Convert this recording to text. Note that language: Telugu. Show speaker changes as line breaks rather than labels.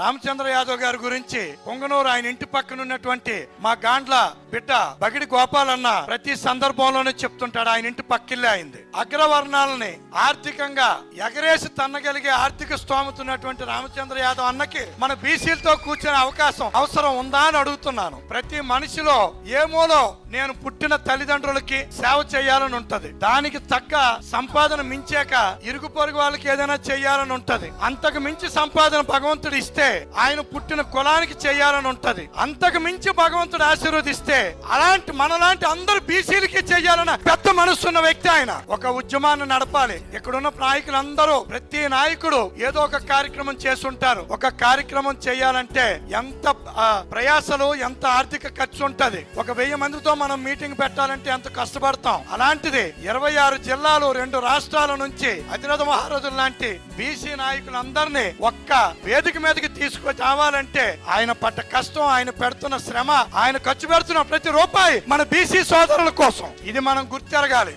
రామచంద్ర యాదవ్ గారి గురించి పొంగనూరు ఆయన ఇంటి పక్కన ఉన్నటువంటి మా గాండ్ల బిడ్డ బగిడి గోపాలన్న ప్రతి సందర్భంలోనే చెప్తుంటాడు ఆయన ఇంటి పక్కిల్లే అయింది. అగ్రవర్ణాలని ఆర్థికంగా ఎగరేసి తన్నగలిగే ఆర్థిక స్తోమత ఉన్నటువంటి రామచంద్ర యాదవ్ అన్నకి మన బీసీలతో కూర్చునే అవకాశం అవసరం ఉందా అని అడుగుతున్నాను. ప్రతి మనిషిలో ఏమోలో నేను పుట్టిన తల్లిదండ్రులకి సేవ చేయాలని ఉంటది. దానికి తగ్గ సంపాదన మించాక ఇరుగు పొరుగు వాళ్ళకి ఏదైనా చేయాలని ఉంటది. అంతకు మించి సంపాదన భగవంతుడు ఇస్తే ఆయన పుట్టిన కులానికి చేయాలని ఉంటది. అంతకు మించి భగవంతుడు ఆశీర్వదిస్తే అలాంటి మనలాంటి అందరు బీసీలకి చేయాలన్న పెద్ద మనసున్న వ్యక్తి ఆయన. ఒక ఉద్యమాన్ని నడపాలి. ఇక్కడున్న నాయకులందరూ ప్రతి నాయకుడు ఏదో ఒక కార్యక్రమం చేస్తుంటారు. ఒక కార్యక్రమం చేయాలంటే ఎంత ప్రయాసలు ఎంత ఆర్థిక ఖర్చు ఉంటది. ఒక వెయ్యి మందితో మనం మీటింగ్ పెట్టాలంటే ఎంత కష్టపడతాం. అలాంటిది ఇరవై ఆరు జిల్లాలు రెండు రాష్ట్రాల నుంచి అతిరథ మహారాజుల లాంటి బీసీ నాయకులందరినీ ఒక్క వేదిక మీదకి తీసుకురావాలంటే ఆయన పడ్డ కష్టం ఆయన పెడుతున్న శ్రమ ఆయన ఖర్చు పెడుతున్న ప్రతి రూపాయి మన బీసీ సోదరుల కోసం. ఇది మనం గుర్తెరగాలి.